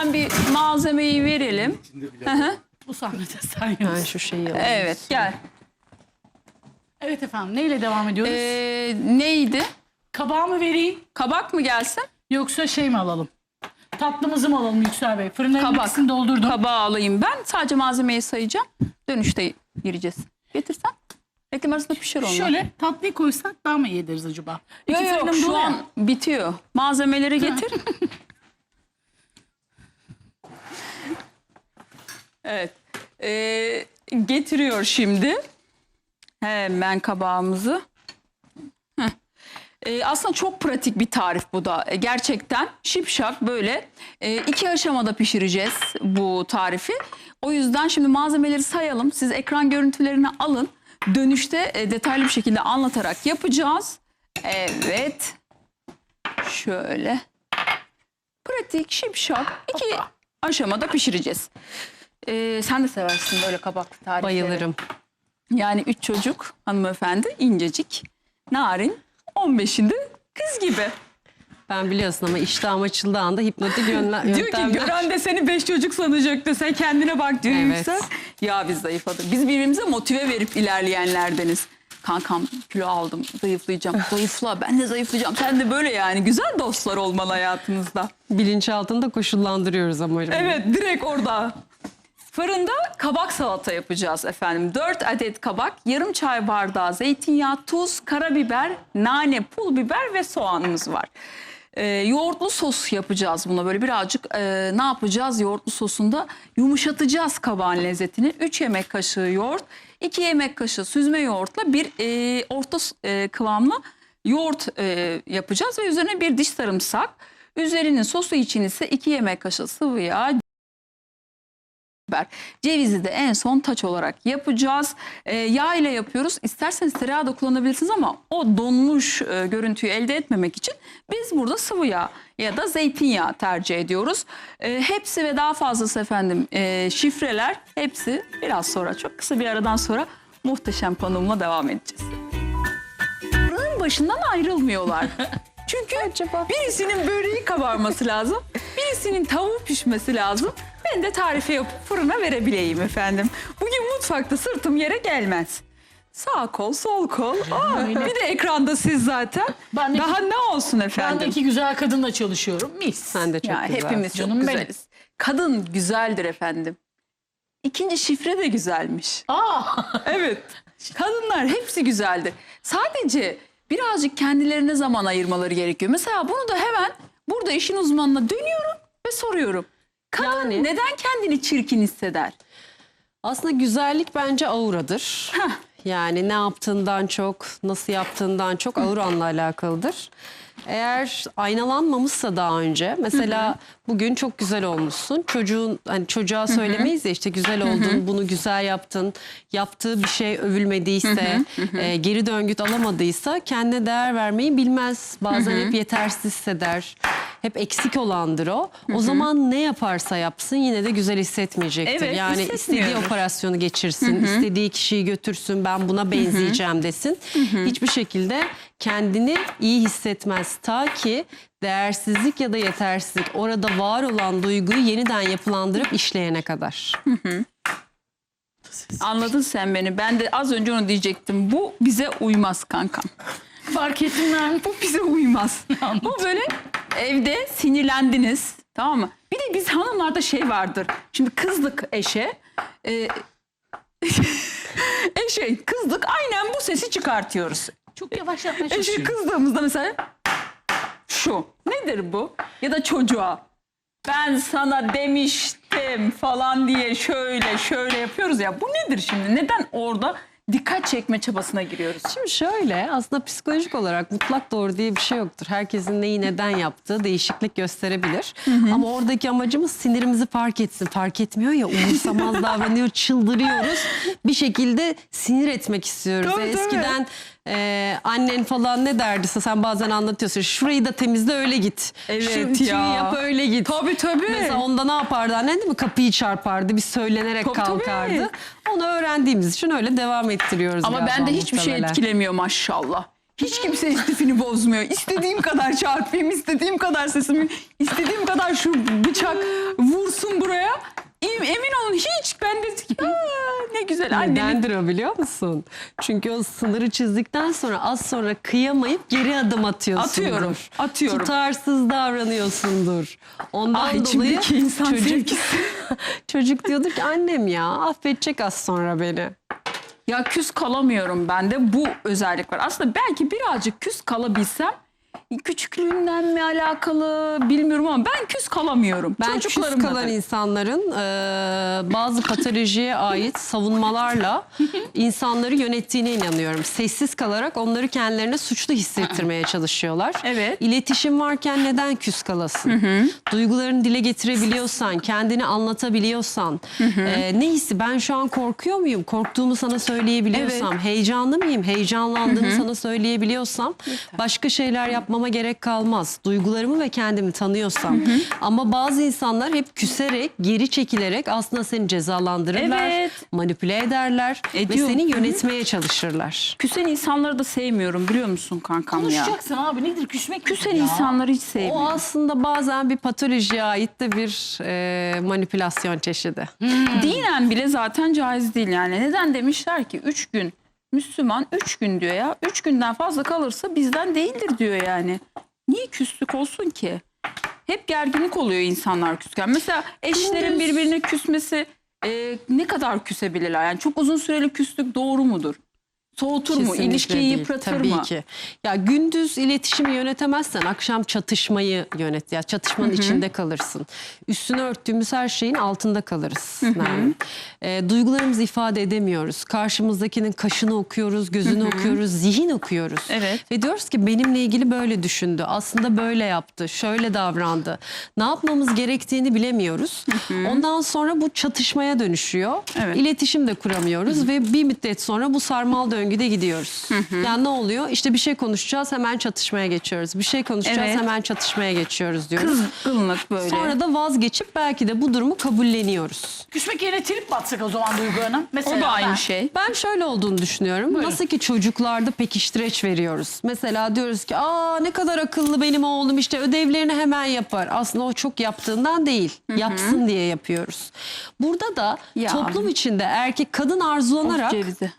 hemen bir malzemeyi verelim. Hı hı. Bu sahnede sen Ben yoksun. şu şeyi alayım. evet gel. Evet efendim neyle devam ediyoruz? Ee, neydi? Kabağı mı vereyim Kabak mı gelsin? yoksa şey mi alalım? Tatlımızı mı alalım Yüksel Bey? Fırınların Kabak. ikisini doldurdum. Kabağı alayım ben. Sadece malzemeyi sayacağım. Dönüşte gireceğiz. Getirsen. Reklam arasında pişer onlar. Şöyle tatlıyı koysak daha mı iyi ederiz acaba? Yok İki yok fırınım şu dolu ya. an bitiyor. Malzemeleri getir. evet. Ee, getiriyor şimdi. Hemen kabağımızı. Heh. Ee, aslında çok pratik bir tarif bu da. Ee, gerçekten şipşak böyle e, iki aşamada pişireceğiz bu tarifi. O yüzden şimdi malzemeleri sayalım. Siz ekran görüntülerini alın. Dönüşte e, detaylı bir şekilde anlatarak yapacağız. Evet. Şöyle. Pratik, şipşak iki aşamada pişireceğiz. Ee, sen de seversin böyle kabak tarifleri. Bayılırım. Yani üç çocuk hanımefendi incecik, narin, 15'inde kız gibi. Ben biliyorsun ama iştahım açıldığı anda hipnotik yönle- Diyor ki gören de seni beş çocuk sanacaktı. Sen kendine bak diyor Evet. Yüksel. Ya biz zayıfladık. Biz birbirimize motive verip ilerleyenlerdeniz. Kankam kilo aldım zayıflayacağım. Zayıfla ben de zayıflayacağım. Sen de böyle yani güzel dostlar olmalı hayatınızda. Bilinçaltında koşullandırıyoruz ama. Evet direkt orada. Fırında kabak salata yapacağız efendim. 4 adet kabak, yarım çay bardağı zeytinyağı, tuz, karabiber, nane, pul biber ve soğanımız var. Ee, yoğurtlu sos yapacağız buna böyle birazcık e, ne yapacağız yoğurtlu sosunda yumuşatacağız kabağın lezzetini. 3 yemek kaşığı yoğurt, 2 yemek kaşığı süzme yoğurtla bir e, orta e, kıvamlı yoğurt e, yapacağız ve üzerine bir diş sarımsak. Üzerinin sosu için ise 2 yemek kaşığı sıvı yağ, biber. Cevizi de en son taç olarak yapacağız. Ee, yağ ile yapıyoruz. İsterseniz tereyağı da kullanabilirsiniz ama o donmuş e, görüntüyü elde etmemek için biz burada sıvı yağ ya da zeytinyağı tercih ediyoruz. Ee, hepsi ve daha fazlası efendim e, şifreler hepsi biraz sonra çok kısa bir aradan sonra muhteşem konuğumla devam edeceğiz. Fırının başından ayrılmıyorlar. Çünkü birisinin böreği kabarması lazım. Birisinin tavuğu pişmesi lazım. Ben de tarifi yapıp fırına verebileyim efendim. Bugün mutfakta sırtım yere gelmez. Sağ kol, sol kol. Aa, bir de ekranda siz zaten. Ben de- Daha ne olsun Ben de efendim? iki güzel kadınla çalışıyorum. Mis. Sen de çok ya güzel. hepimiz çok Canım benim. güzeliz. Kadın güzeldir efendim. İkinci şifre de güzelmiş. Aa, Evet. Kadınlar hepsi güzeldir. Sadece birazcık kendilerine zaman ayırmaları gerekiyor. Mesela bunu da hemen burada işin uzmanına dönüyorum ve soruyorum. Kadın Yani- neden kendini çirkin hisseder? Aslında güzellik bence auradır. Heh. Yani ne yaptığından çok, nasıl yaptığından çok auranla alakalıdır. Eğer aynalanmamışsa daha önce mesela bugün çok güzel olmuşsun. Çocuğun hani çocuğa söylemeyiz ya işte güzel oldun, bunu güzel yaptın. Yaptığı bir şey övülmediyse, e, geri döngüt alamadıysa kendine değer vermeyi bilmez. Bazen hep yetersiz hisseder. Hep eksik olandır o. O zaman ne yaparsa yapsın yine de güzel hissetmeyecektir. Evet, yani istediği operasyonu geçirsin, istediği kişiyi götürsün, ben buna benzeyeceğim desin. Hiçbir şekilde kendini iyi hissetmez. Ta ki değersizlik ya da yetersizlik orada var olan duyguyu yeniden yapılandırıp işleyene kadar. Anladın sen beni. Ben de az önce onu diyecektim. Bu bize uymaz kankam. fark ettim ben. Bu bize uymaz. Bu böyle evde sinirlendiniz. Tamam mı? Bir de biz hanımlarda şey vardır. Şimdi kızdık eşe. E, eşe kızdık aynen bu sesi çıkartıyoruz. Çok yavaş yapmaya Eşe çalışıyorum. kızdığımızda mesela şu. Nedir bu? Ya da çocuğa. Ben sana demiştim falan diye şöyle şöyle yapıyoruz ya. Bu nedir şimdi? Neden orada dikkat çekme çabasına giriyoruz? Şimdi şöyle aslında psikolojik olarak mutlak doğru diye bir şey yoktur. Herkesin neyi neden yaptığı değişiklik gösterebilir. Ama oradaki amacımız sinirimizi fark etsin. Fark etmiyor ya umursamaz davranıyor, çıldırıyoruz. Bir şekilde sinir etmek istiyoruz. Tabii. Eskiden e, annen falan ne derdiyse sen bazen anlatıyorsun. Şurayı da temizle öyle git. Evet Şu ya. yap öyle git. Tabii tabii. Mesela onda ne yapardı annen değil mi? Kapıyı çarpardı, bir söylenerek Tabii, tabii. Onu öğrendiğimiz için öyle devam ettiriyoruz. Ama bende daha hiçbir şey muhtemelen. etkilemiyor maşallah. Hiç kimse istifini bozmuyor. İstediğim kadar çarpayım, istediğim kadar sesimi, istediğim kadar şu bıçak emin olun hiç ben de "Aa, ne güzel annemin Nedendir o biliyor musun? Çünkü o sınırı çizdikten sonra az sonra kıyamayıp geri adım atıyorsundur. Atıyorum, atıyorum. Tutarsız davranıyorsundur. Ondan Ah, dolayı içimdeki insan çocuk, sevgisi. çocuk diyordur ki annem ya affedecek az sonra beni. Ya küs kalamıyorum ben de bu özellik var. Aslında belki birazcık küs kalabilsem küçüklüğünden mi alakalı bilmiyorum ama ben küs kalamıyorum. Ben küs Çocuklarımla kalan da. insanların e, bazı patolojiye ait savunmalarla insanları yönettiğine inanıyorum. Sessiz kalarak onları kendilerine suçlu hissettirmeye çalışıyorlar. Evet. İletişim varken neden küs kalasın? Duygularını dile getirebiliyorsan, kendini anlatabiliyorsan, e, ne hissi ben şu an korkuyor muyum? Korktuğumu sana söyleyebiliyorsam, heyecanlı mıyım? Heyecanlandığımı sana söyleyebiliyorsam başka şeyler yapmama gerek kalmaz. Duygularımı ve kendimi tanıyorsam. Ama bazı insanlar hep küserek, geri çekilerek aslında seni cezalandırırlar, Evet. manipüle ederler Ediyor. ve seni yönetmeye çalışırlar. Küsen insanları da sevmiyorum biliyor musun kankam ya? Konuşacaksın abi nedir küsmek Küsen ya? insanları hiç O sevmiyorum. aslında bazen bir patolojiye ait de bir e, manipülasyon çeşidi. Dinen bile zaten caiz değil yani. Neden demişler ki üç gün Müslüman üç gün diyor ya. Üç günden fazla kalırsa bizden değildir diyor yani. Niye küslük olsun ki? Hep gerginlik oluyor insanlar küsken. Mesela eşlerin birbirine küsmesi e, ne kadar küsebilirler? Yani çok uzun süreli küslük doğru mudur? Soğutur mu? İlişkiyi değil, yıpratır tabii mı? ki. Ya gündüz iletişimi yönetemezsen akşam çatışmayı yönet. Ya çatışmanın içinde kalırsın. Üstünü örttüğümüz her şeyin altında kalırız. Yani. E, duygularımızı ifade edemiyoruz. Karşımızdakinin kaşını okuyoruz, gözünü okuyoruz, zihin okuyoruz. Evet. Ve diyoruz ki benimle ilgili böyle düşündü. Aslında böyle yaptı, şöyle davrandı. Ne yapmamız gerektiğini bilemiyoruz. Ondan sonra bu çatışmaya dönüşüyor. Evet. İletişim de kuramıyoruz ve bir müddet sonra bu sarmal döngüde gidiyoruz. Yani ne oluyor? İşte bir şey konuşacağız hemen çatışmaya geçiyoruz. Bir şey konuşacağız Evet. hemen çatışmaya geçiyoruz diyoruz. Kızgınlık böyle. Sonra da vazgeçip belki de bu durumu kabulleniyoruz. Küsmek yerine trip mi atsak o zaman Duygu Hanım? Mesela o da aynı ben- şey. Ben şöyle olduğunu düşünüyorum. Buyurun. Nasıl ki çocuklarda pekiştireç veriyoruz. Mesela diyoruz ki aa ne kadar akıllı benim oğlum işte ödevlerini hemen yapar. Aslında o çok yaptığından değil. Yapsın diye yapıyoruz. Burada da Ya. toplum içinde erkek kadın arzulanarak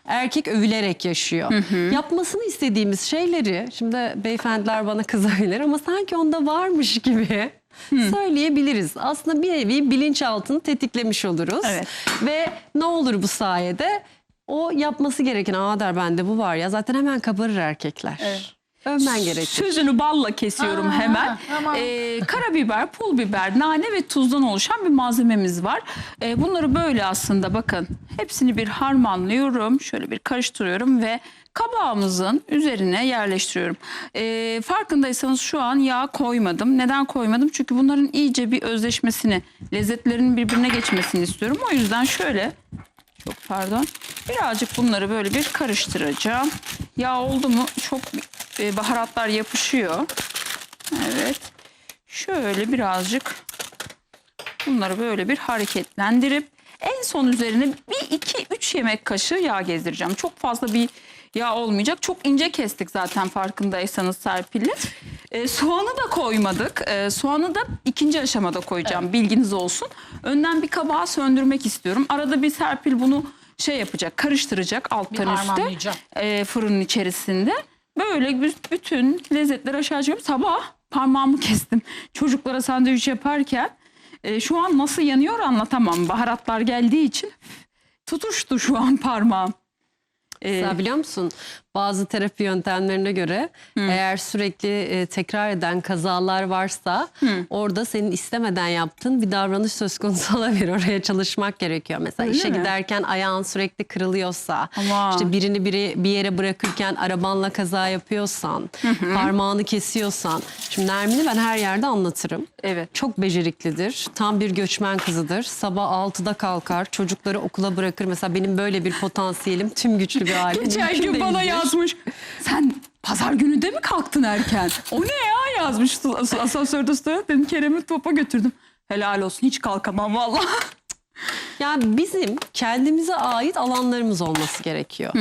erkek övülerek yaşıyor. Yapmasını istediğimiz şeyleri şimdi beyefendiler bana kızabilir ama sanki onda varmış gibi söyleyebiliriz. Aslında bir nevi bilinçaltını tetiklemiş oluruz. Evet. Ve ne olur bu sayede? O yapması gereken aa der bende bu var ya zaten hemen kabarır erkekler. Övmen gerekir. Sözünü balla kesiyorum Ha, hemen. tamam. Ee, karabiber, pul biber, nane ve tuzdan oluşan bir malzememiz var. Ee, bunları böyle aslında bakın hepsini bir harmanlıyorum. Şöyle bir karıştırıyorum ve kabağımızın üzerine yerleştiriyorum. Ee, farkındaysanız şu an yağ koymadım. Neden koymadım? Çünkü bunların iyice bir özleşmesini, lezzetlerinin birbirine geçmesini istiyorum. O yüzden şöyle çok pardon. Birazcık bunları böyle bir karıştıracağım. Yağ oldu mu çok baharatlar yapışıyor. Evet. Şöyle birazcık bunları böyle bir hareketlendirip en son üzerine bir iki üç yemek kaşığı yağ gezdireceğim. Çok fazla bir yağ olmayacak. Çok ince kestik zaten farkındaysanız Serpil'i. E, soğanı da koymadık. E, soğanı da ikinci aşamada koyacağım. Bilginiz olsun. Önden bir kabağı söndürmek istiyorum. Arada bir Serpil bunu şey yapacak, karıştıracak alttan üstte e, fırının içerisinde. Böyle bü- bütün lezzetler aşağı çıkıyor. Sabah parmağımı kestim. Çocuklara sandviç yaparken e, şu an nasıl yanıyor anlatamam. Baharatlar geldiği için tutuştu şu an parmağım. E, Mesela biliyor musun bazı terapi yöntemlerine göre eğer sürekli e, tekrar eden kazalar varsa orada senin istemeden yaptığın bir davranış söz konusu olabilir. Oraya çalışmak gerekiyor. Mesela Öyle işe mi? giderken ayağın sürekli kırılıyorsa, Aman. işte birini biri bir yere bırakırken arabanla kaza yapıyorsan, parmağını kesiyorsan. Şimdi Nermin'i ben her yerde anlatırım. evet. Çok beceriklidir. Tam bir göçmen kızıdır. Sabah 6'da kalkar. Çocukları okula bırakır. Mesela benim böyle bir potansiyelim tüm güçlü bir aile. Geçen gün bana değildir. Yazmış. Sen pazar günü de mi kalktın erken? O ne ya yazmış as- asansörde stoya. Dedim Kerem'i topa götürdüm. Helal olsun hiç kalkamam vallahi. Yani bizim kendimize ait alanlarımız olması gerekiyor.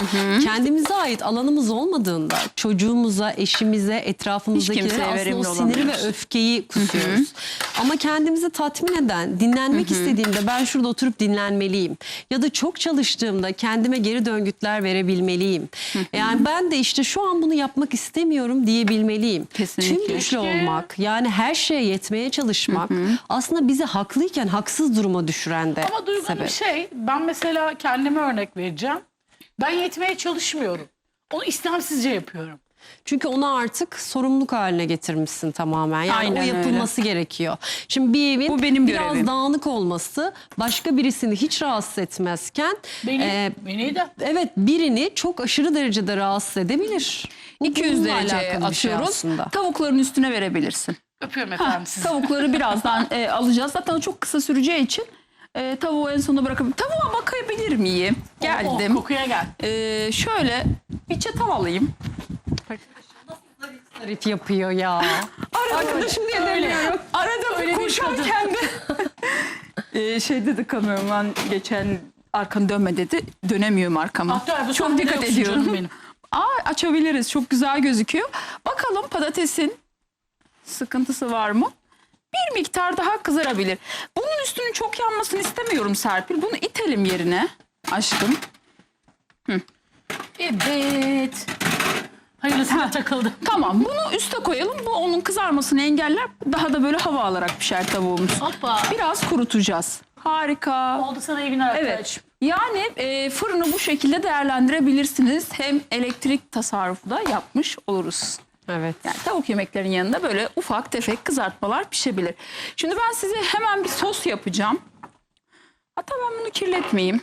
Kendimize ait alanımız olmadığında çocuğumuza, eşimize, etrafımızdakilere aslında o siniri ve öfkeyi kusuyoruz. Ama kendimizi tatmin eden, dinlenmek istediğimde ben şurada oturup dinlenmeliyim. Ya da çok çalıştığımda kendime geri döngütler verebilmeliyim. Yani ben de işte şu an bunu yapmak istemiyorum diyebilmeliyim. Kesinlikle. Tüm güçlü olmak, yani her şeye yetmeye çalışmak aslında bizi haklıyken haksız duruma düşüren de Ama Duygu Sebep. şey ben mesela kendime örnek vereceğim. Ben yetmeye çalışmıyorum. Onu istemsizce yapıyorum. Çünkü onu artık sorumluluk haline getirmişsin tamamen. Yani Aynen o öyle. yapılması gerekiyor. Şimdi bir evin Bu benim biraz görevim. dağınık olması başka birisini hiç rahatsız etmezken Beni, e, beni de. evet birini çok aşırı derecede rahatsız edebilir. Bu 200 bununla dereceye bir şey atıyoruz. aslında. Tavukların üstüne verebilirsin. Öpüyorum Ha, efendim sizi. tavukları birazdan e, alacağız. Zaten çok kısa süreceği için e, tavuğu en sona bırakıp tavuğa bakabilir miyim? Geldim. kokuya gel. E, şöyle bir çatal alayım. Tarif yapıyor ya. Arkadaşım diye demiyorum. Arada Öyle koşarken de. e, şey dedi kameraman geçen arkanı dönme dedi. Dönemiyorum arkama. Bu Çok dikkat ediyorum. benim. Aa, açabiliriz. Çok güzel gözüküyor. Bakalım patatesin sıkıntısı var mı? Bir miktar daha kızarabilir. Bunun üstünün çok yanmasını istemiyorum Serpil. Bunu itelim yerine aşkım. Evet. Hayırlısıyla takıldı. Tamam bunu üste koyalım. Bu onun kızarmasını engeller. Daha da böyle hava alarak pişer tavuğumuz. Hoppa. Biraz kurutacağız. Harika. Oldu sana iyi günler Evet. arkadaşım. Yani e, fırını bu şekilde değerlendirebilirsiniz. Hem elektrik tasarrufu da yapmış oluruz. Evet. Yani tavuk yemeklerin yanında böyle ufak tefek kızartmalar pişebilir. Şimdi ben size hemen bir sos yapacağım. Hatta ben bunu kirletmeyeyim.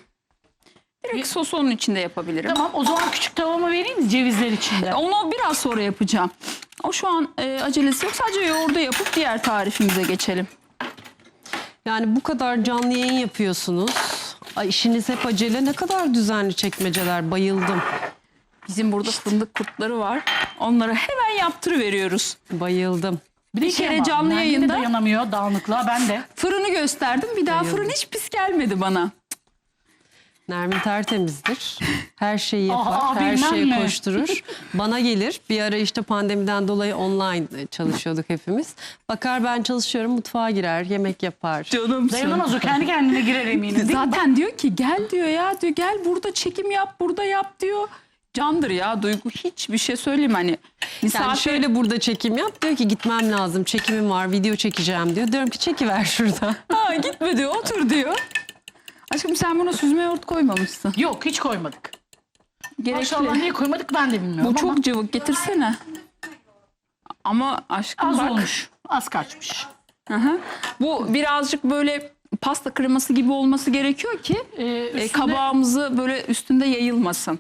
Direkt sosu onun içinde yapabilirim. Tamam o zaman küçük tavama vereyim mi cevizler içinde? Onu biraz sonra yapacağım. O şu an e, acelesi yok. Sadece yoğurdu yapıp diğer tarifimize geçelim. Yani bu kadar canlı yayın yapıyorsunuz. Ay, işiniz hep acele. Ne kadar düzenli çekmeceler. Bayıldım. Bizim burada fındık kurtları var. Onları hemen yaptırıveriyoruz. Bayıldım. Bir, de şey kere ama, canlı Nermin de yayında- dayanamıyor dağınıklığa ben de. Fırını gösterdim. Bir daha fırın hiç pis gelmedi bana. Nermin tertemizdir. Her şeyi yapar, Aa, her bilmem şeye ne. koşturur. Bana gelir. Bir ara işte pandemiden dolayı online çalışıyorduk hepimiz. Bakar ben çalışıyorum, mutfağa girer, yemek yapar. Canım Dayanamaz o kendi kendine girer eminim değil mi? Zaten diyor ki gel diyor ya diyor gel burada çekim yap burada yap diyor. Candır ya Duygu hiçbir şey söyleyeyim hani. Yani Misafir şöyle burada çekim yap. Diyor ki gitmem lazım, çekimim var, video çekeceğim diyor. Diyorum ki çekiver şurada. ha, gitme diyor otur diyor. Aşkım sen buna süzme yoğurt koymamışsın. Yok hiç koymadık. Gerekli. Maşallah niye koymadık ben de bilmiyorum Bu ama çok cıvık getirsene. Ama aşkım az bak. olmuş. Az kaçmış. Hı hı. Bu birazcık böyle pasta kreması gibi olması gerekiyor ki Ee, e, üstünde kabağımızı böyle üstünde yayılmasın.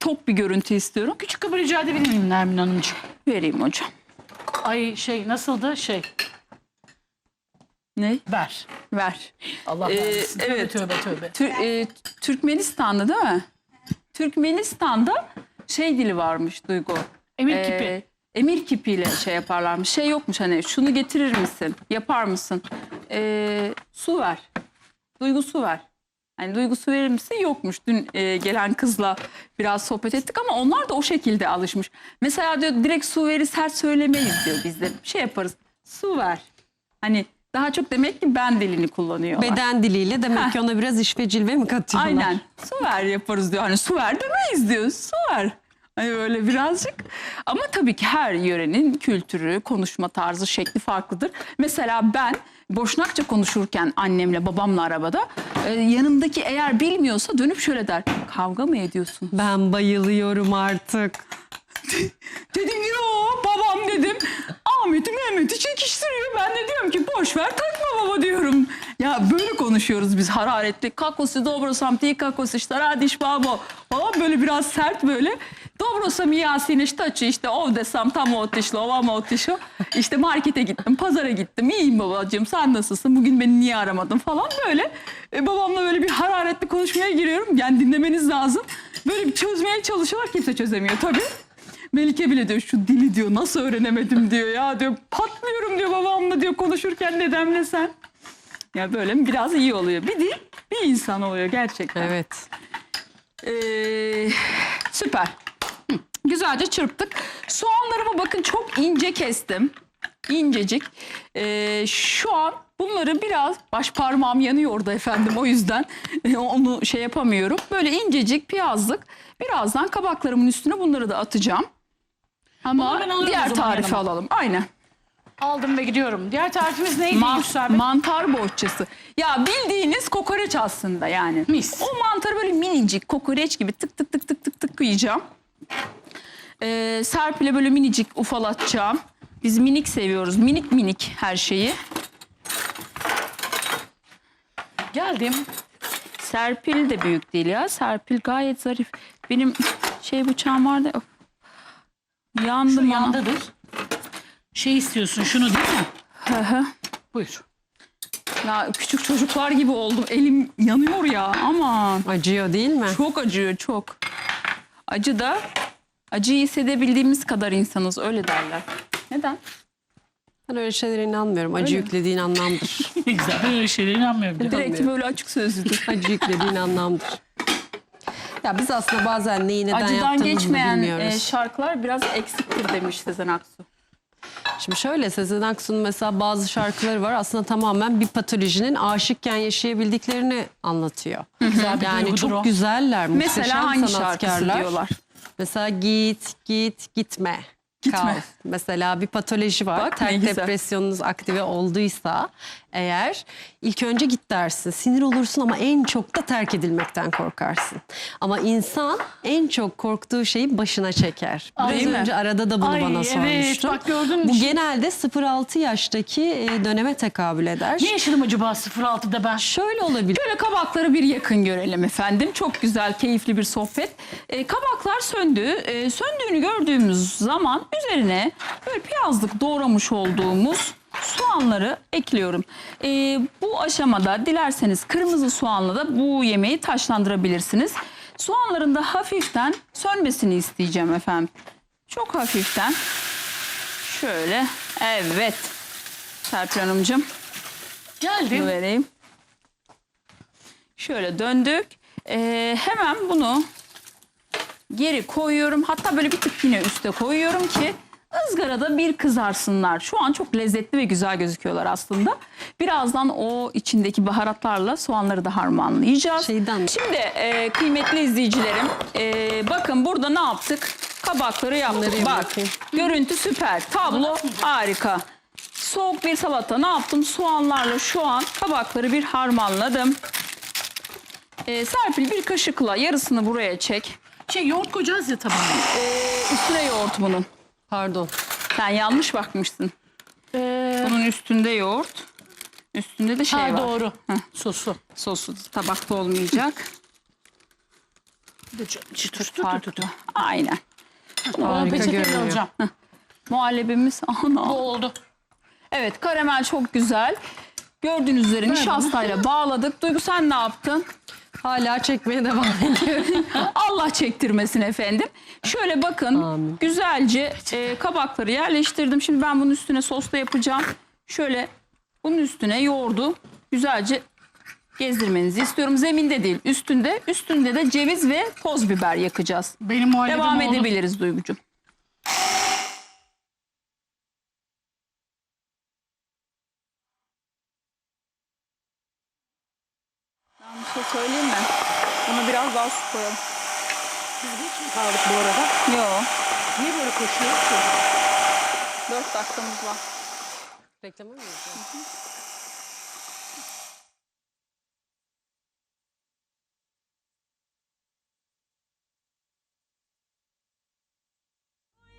Tok bir görüntü istiyorum. küçük kabı rica edebilir miyim Nermin Hanımcığım? Vereyim hocam. Ay şey nasıldı şey Ne? ver. Ver. Allah Ee, vermesin. Tövbe, evet. Tövbe tövbe. Tür- e, Türkmenistan'da değil mi? Türkmenistan'da şey dili varmış Duygu. Emir Ee, kipi. Emir kipiyle şey yaparlarmış. Şey yokmuş hani şunu getirir misin? Yapar mısın? Ee, su ver. Duygu su ver. Hani duygu su verir misin? Yokmuş. Dün e, gelen kızla biraz sohbet ettik ama onlar da o şekilde alışmış. Mesela diyor direkt su veri sert söylemeyiz diyor bizde. Şey yaparız. Su ver. Hani daha çok demek ki ben dilini kullanıyorlar. Beden diliyle demek ki ona biraz iş ve cilve mi katıyorlar? Aynen. Su ver yaparız diyor. Hani su ver demeyiz diyor. Su ver. Hani böyle birazcık. Ama tabii ki her yörenin kültürü, konuşma tarzı, şekli farklıdır. Mesela ben Boşnakça konuşurken annemle babamla arabada e, yanımdaki eğer bilmiyorsa dönüp şöyle der. Kavga mı ediyorsun? Ben bayılıyorum artık. Dedim yo babam dedim. Ahmet'i Mehmet'i çekiştiriyor. Ben de diyorum ki boş ver takma baba diyorum. Ya böyle konuşuyoruz biz hararetli. Kakosi dobro sam ti kakosi šta radiš babo. Falan böyle biraz sert böyle. Dobro sam i ja sine šta ću işte ovde sam tamo otišlo ovamo otišlo. İşte markete gittim pazara gittim. İyiyim babacığım sen nasılsın bugün beni niye aramadın falan böyle. E, babamla böyle bir hararetli konuşmaya giriyorum. Yani dinlemeniz lazım. Böyle bir çözmeye çalışıyorlar kimse çözemiyor tabii. Melike bile diyor şu dili diyor nasıl öğrenemedim diyor ya diyor patlıyorum diyor babamla diyor konuşurken dedemle sen. Ya böyle biraz iyi oluyor. Bir dil bir insan oluyor gerçekten. Evet. Ee, süper. Güzelce çırptık. Soğanlarımı bakın çok ince kestim. İncecik. Ee, şu an bunları biraz baş parmağım yanıyor da efendim o yüzden e, onu şey yapamıyorum. Böyle incecik piyazlık. Birazdan kabaklarımın üstüne bunları da atacağım. Ama Bunu ben alırım o diğer zaman tarifi yanıma. alalım. Aynen. Aldım ve gidiyorum. Diğer tarifimiz neydi Ma- Bey? mantar bohçası. Ya bildiğiniz kokoreç aslında yani. Mis. O mantarı böyle minicik kokoreç gibi tık tık tık tık tık tık kıyacağım. Ee, Serpil'e böyle minicik ufalatacağım. Biz minik seviyoruz. Minik minik her şeyi. Geldim. Serpil de büyük değil ya. Serpil gayet zarif. Benim şey bıçağım vardı. Of. Yandı Şu bana. yandadır. Şey istiyorsun şunu değil mi? Hı hı. Buyur. ya küçük çocuklar gibi oldum. Elim yanıyor ya. Aman. Acıyor değil mi? Çok acıyor çok. Acı da acıyı hissedebildiğimiz kadar insanız öyle derler. Neden? Ben öyle şeylere inanmıyorum. Acı Öyle mi? yüklediğin anlamdır. Ne güzel. Ben öyle şeylere inanmıyorum. canım. Direkt böyle açık sözlüdür. Acı yüklediğin anlamdır. Ya biz aslında bazen neyi neden Acıdan yaptığımızı geçmeyen bilmiyoruz. e, şarkılar biraz eksiktir demiş Sezen Aksu. Şimdi şöyle Sezen Aksu'nun mesela bazı şarkıları var aslında tamamen bir patolojinin aşıkken yaşayabildiklerini anlatıyor. Güzel bir yani duygudur çok o. güzeller, muhteşem Mesela hangi şarkısı sanatkarlar. diyorlar? Mesela git, git, gitme. Gitme. Kal. Mesela bir patoloji var. Bak Terk depresyonunuz aktive olduysa eğer ilk önce git dersin. Sinir olursun ama en çok da terk edilmekten korkarsın. Ama insan en çok korktuğu şeyi başına çeker. Biraz Değil mi? önce arada da bunu Ay, bana evet. sormuştun. Bak gördün? Bu genelde 0-6 yaştaki e, döneme tekabül eder. Ne yaşadım acaba 06'da ben? Şöyle olabilir. Şöyle kabakları bir yakın görelim efendim. Çok güzel, keyifli bir sohbet. E, kabaklar söndü. E, söndüğünü gördüğümüz zaman üzerine böyle piyazlık doğramış olduğumuz soğanları ekliyorum. E, bu aşamada dilerseniz kırmızı soğanla da bu yemeği taşlandırabilirsiniz. Soğanların da hafiften sönmesini isteyeceğim efendim. Çok hafiften. Şöyle. Evet. Serpil Hanımcığım. Bunu Geldim. vereyim. Şöyle döndük. Ee, hemen bunu geri koyuyorum. Hatta böyle bir tık yine üste koyuyorum ki ızgarada bir kızarsınlar. Şu an çok lezzetli ve güzel gözüküyorlar aslında. Birazdan o içindeki baharatlarla soğanları da harmanlayacağız. Şeyden- Şimdi e, kıymetli izleyicilerim e, bakın burada ne yaptık? Kabakları yaptık. Bak görüntü süper. Tablo harika. Soğuk bir salata ne yaptım? Soğanlarla şu an kabakları bir harmanladım. Ee, Serpil bir kaşıkla yarısını buraya çek. Şey yoğurt koyacağız ya tabii. Ee, üstüne yoğurt bunun. Pardon. Sen yanlış bakmışsın. Ee, Bunun üstünde yoğurt. Üstünde de şey ha, var. doğru. Sosu. Sosu tabakta olmayacak. Çıtır Farklı. Aynen. Harika Peçeteyi görünüyor. alacağım. Muhallebimiz ana. Oldu. Evet karamel çok güzel. Gördüğünüz üzere nişastayla bağladık. Duygu sen ne yaptın? Hala çekmeye devam ediyorum. Allah çektirmesin efendim. Şöyle bakın Amin. güzelce e, kabakları yerleştirdim. Şimdi ben bunun üstüne sosla yapacağım. Şöyle bunun üstüne yoğurdu güzelce gezdirmenizi istiyorum. Zeminde değil üstünde. Üstünde de ceviz ve toz biber yakacağız. Benim muhallebim Devam oldu. edebiliriz Duygucuğum. Ben bir şey söyleyeyim mi? Buna biraz daha su koyalım. Biz geç mi kaldık bu arada? Yok. Niye böyle koşuyoruz ki? 4 dakikamız var. Bekleme mi yapıyorsun?